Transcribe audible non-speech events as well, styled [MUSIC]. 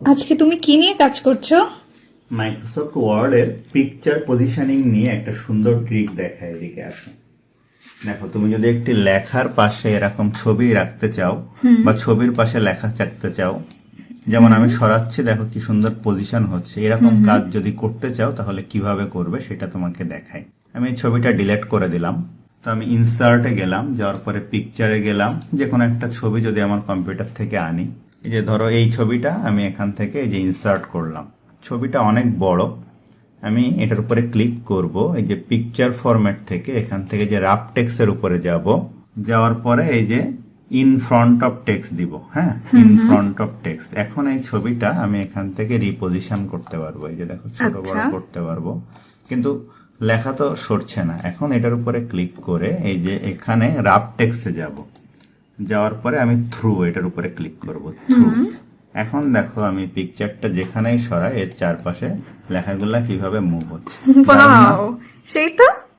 আজকে তুমি কি নিয়ে কাজ করছ? মাইক্রোসফট ওয়ার্ডের পিকচার পজিশনিং নিয়ে একটা সুন্দর ট্রিক দেখায় এদিকে আসো। দেখো তুমি যদি একটি লেখার পাশে এরকম ছবি রাখতে চাও বা ছবির পাশে লেখা রাখতে চাও যেমন আমি সরাচ্ছি দেখো কি সুন্দর পজিশন হচ্ছে। এরকম কাজ যদি করতে চাও তাহলে কীভাবে করবে সেটা তোমাকে দেখাই আমি ছবিটা ডিলিট করে দিলাম। তো আমি ইনসার্টে গেলাম যাওয়ার পরে পিকচারে গেলাম। যে কোনো একটা ছবি যদি আমার কম্পিউটার থেকে আনি যে ধরো এই ছবিটা আমি এখান থেকে এই যে ইনসার্ট করলাম ছবিটা অনেক বড়। আমি এটার উপরে ক্লিক করব এই যে পিকচার ফরম্যাট থেকে এখান থেকে যে রাফ টেক্সের উপরে যাব। যাওয়ার পরে এই যে ইন ফ্রন্ট অফ টেক্স দিব হ্যাঁ? ইন ফ্রন্ট অফ টেক্স এখন এই ছবিটা আমি এখান থেকে রিপোজিশন করতে পারব এই যে দেখো ছোট বড় আচ্ছা। করতে পারব। কিন্তু লেখা তো সরছে না। এখন এটার উপরে ক্লিক করে এই যে এখানে রাফ টেক্সে যাব। যাওয়ার পরে আমি থ্রু এটার উপরে ক্লিক করব থ্রু এখন দেখো আমি পিকচারটা যেখানেই সরাই এর চারপাশে লেখাগুলা কীভাবে মুভ হচ্ছে। [LAUGHS] সেই তো?